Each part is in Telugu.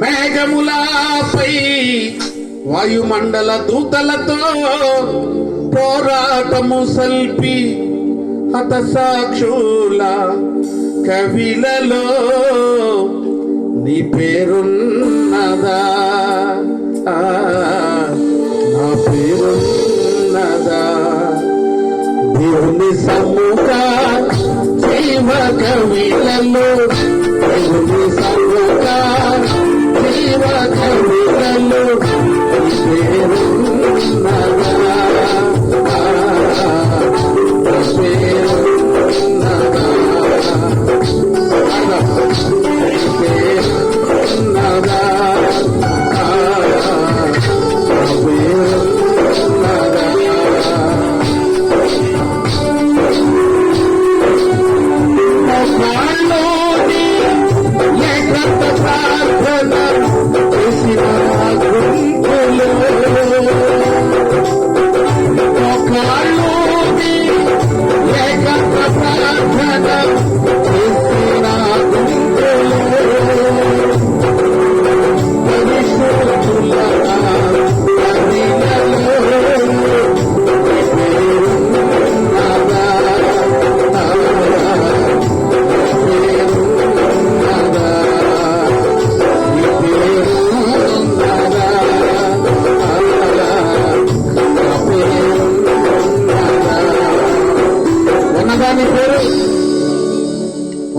మేఘములపై వాయుమండల దూతలతో పోరాటము సల్పి హత సాక్షుల కవిలలో నీ పేరున్నదా? నా పేరున్నదా? దేవుని సముఖ జీవ కవిలలో దేవుని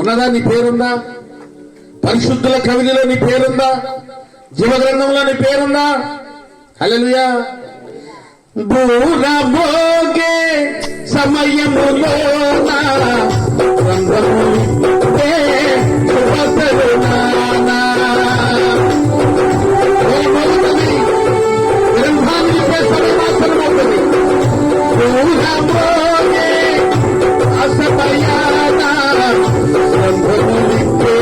ఉన్నదా? నీ పేరుందా? పరిశుద్ధుల కవిలో నీ పేరుందా? జీవ గ్రంథంలో నీ పేరుందా? హలలుయా బూరబోగే సమయములో నా பிரதிப்பே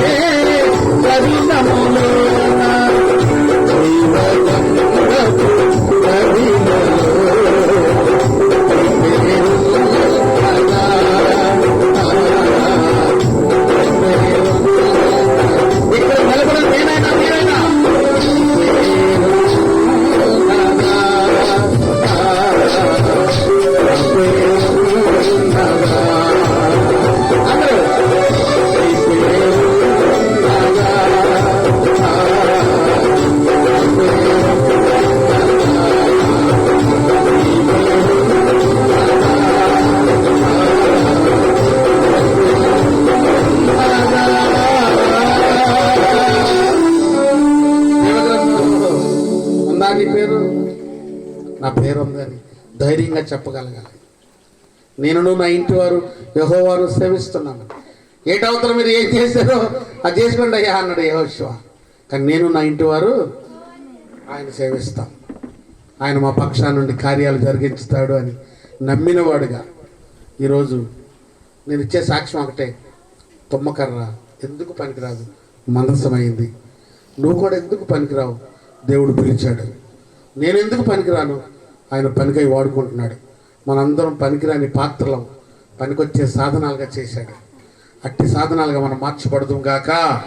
ఉందా నీ పేరు? నా పేరు ఉందని ధైర్యంగా చెప్పగలగాలి. నేను నా ఇంటి వారు యహోవారు సేవిస్తున్నాను. ఏటవతల మీరు ఏం చేశారో అది చేసుకోండి అయ్యా అన్నాడు యహోశివ కానీ నేను నా ఇంటి వారు ఆయన సేవిస్తాం. ఆయన మా పక్షా నుండి కార్యాలు జరిగించుతాడు అని నమ్మినవాడుగా ఈరోజు నేను ఇచ్చే సాక్ష్యం ఒకటే. తుమ్మకర్ర ఎందుకు పనికిరాదు? మందసమైంది. నువ్వు కూడా ఎందుకు పనికిరావు? దేవుడు పిలిచాడు. నేను ఎందుకు పనికిరాను? ఆయన పనికై వాడుకుంటున్నాడు. మనందరం పనికిరాని పాత్రలం పనికొచ్చే సాధనాలుగా చేశాడు. అట్టి సాధనాలుగా మనం మార్చబడదు గాక.